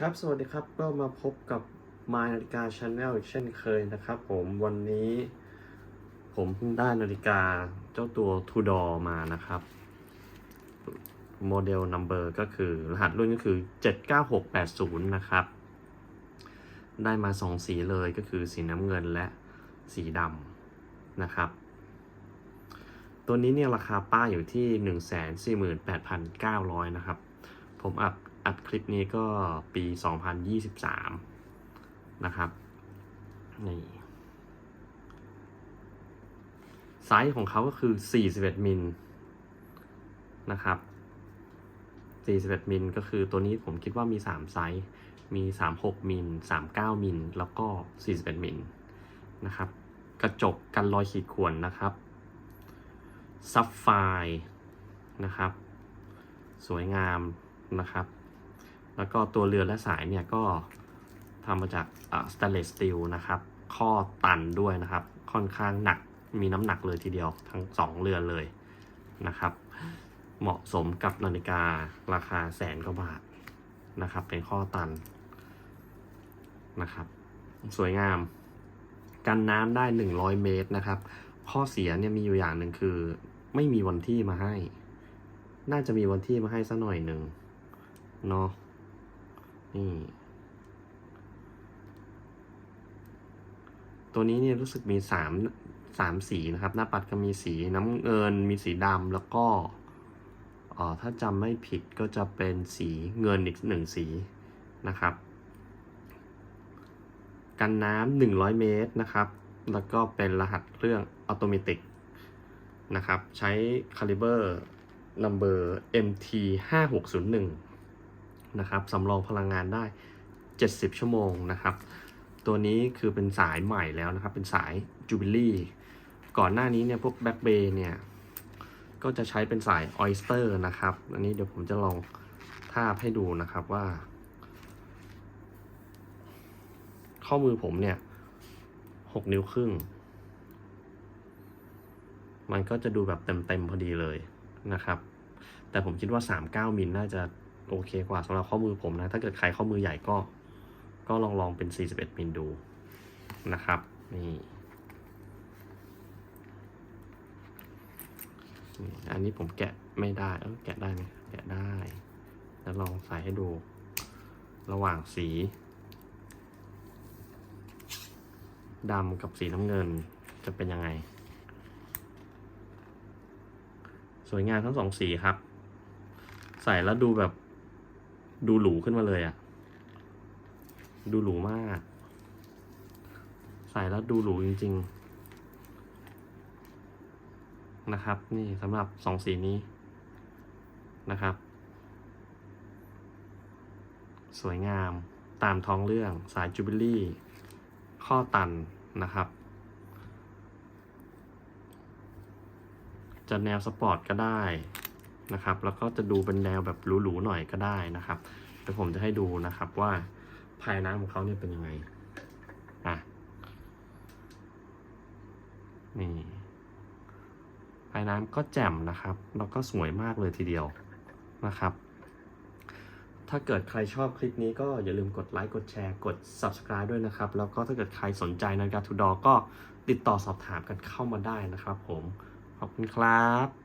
ครับ สวัสดีครับ ก็มาพบกับ My นาฬิกา Channel อีกเช่นเคยนะครับ ผมวันนี้ ผมเพิ่งได้นาฬิกาเจ้าตัว Tudor มานะครับ โมเดล number ก็คือ รหัสรุ่นก็คือ 79680 นะครับ ได้มาสองสีเลยก็คือสีน้ำเงินและสีดำนะครับ ตัวนี้เนี่ยราคาป้าอยู่ที่ 148,900 นะครับ ผมอัด อัดคลิปนี้ก็ปี 2023 นะครับ นี่ ไซส์ของเขาก็คือ 41 มิลนะครับ 41 มิลก็คือตัวนี้ผมคิดว่ามี 3 ไซส์ มี 36 มิล 39 มิล แล้วก็ 41 มิลนะครับ กระจกกันรอยขีดข่วนนะครับ ซับไฟนะครับ สวยงามนะครับ แล้วก็ตัวเรือและสายเนี่ยก็ทำมาจากสแตนเลสสตีลนะครับ ข้อตันด้วยนะครับ ค่อนข้างหนัก มีน้ำหนักเลยทีเดียวทั้งสองเรือนเลยนะครับ เหมาะสมกับนาฬิการาคาแสนกว่าบาทนะครับ เป็นข้อตันนะครับ สวยงาม กันน้ำได้ 100 เมตรนะครับ ข้อเสียเนี่ยมีอยู่อย่างหนึ่งคือ ไม่มีวันที่มาให้ น่าจะมีวันที่มาให้สักหน่อยหนึ่งเนาะ นี่ ตัวนี้เนี่ยรู้สึกมีสามสามสีนะครับ หน้าปัดก็มีสีน้ำเงิน มีสีดำแล้วก็อ่อถ้าจำไม่ผิดก็จะเป็นสีเงินอีกหนึ่งสีนะครับ กันน้ำหนึ่งร้อยเมตรนะครับ แล้วก็เป็นรหัสเครื่องอัตโนมัตินะครับ ใช้คาลิเบอร์ number MT 5601 นะครับสำรองพลังงานได้ 70 ชั่วโมงนะครับ ตัวนี้คือเป็นสายใหม่แล้วนะครับ เป็นสาย Jubilee ก่อนหน้านี้เนี่ยพวก Back Bay เนี่ย ก็จะใช้เป็นสาย Oyster นะครับ อันนี้เดี๋ยวผมจะลองทาบให้ดูนะครับว่า ข้อมือผมเนี่ย6นิ้วครึ่ง มันก็จะดูแบบเต็มๆพอดีเลยนะครับ แต่ผมคิดว่า 39มิลน่าจะ โอเคกว่าสำหรับข้อมือผมนะ ถ้าเกิดใครข้อมือใหญ่ก็ ก็ลองลองเป็น 41มิลดูนะครับ นี่อันนี้ผมแกะไม่ได้เออแกะได้ไหมแกะได้แล้วลองใส่ให้ดู ระหว่างสีดำกับสีน้ำเงินจะเป็นยังไง สวยงามทั้งสองสีครับ ใส่แล้วดูแบบ ดูหรูขึ้นมาเลยอะดูหรูมาก ใส่แล้วดูหรูจริง ๆ นะครับ นี่สำหรับสองสีนี้นะครับ สวยงามตามท้องเรื่องสายจูบิลี่ ข้อตันนะครับ จะแนวสปอร์ตก็ได้ นะครับ แล้วก็จะดูเป็นแนวแบบหรูๆหน่อยก็ได้นะครับเดี๋ยวผมจะให้ดูนะครับว่าภายน้ำของเขาเนี่ยเป็นยังไงอะนี่ภายน้ำก็แจ่มนะครับ แล้วก็สวยมากเลยทีเดียวนะครับ ถ้าเกิดใครชอบคลิปนี้ก็อย่าลืมกดไลค์ กดแชร์ กด subscribe ด้วยนะครับ แล้วก็ถ้าเกิดใครสนใจนาฬิกาทูดอก็ติดต่อสอบถามกันเข้ามาได้นะครับผม ขอบคุณครับ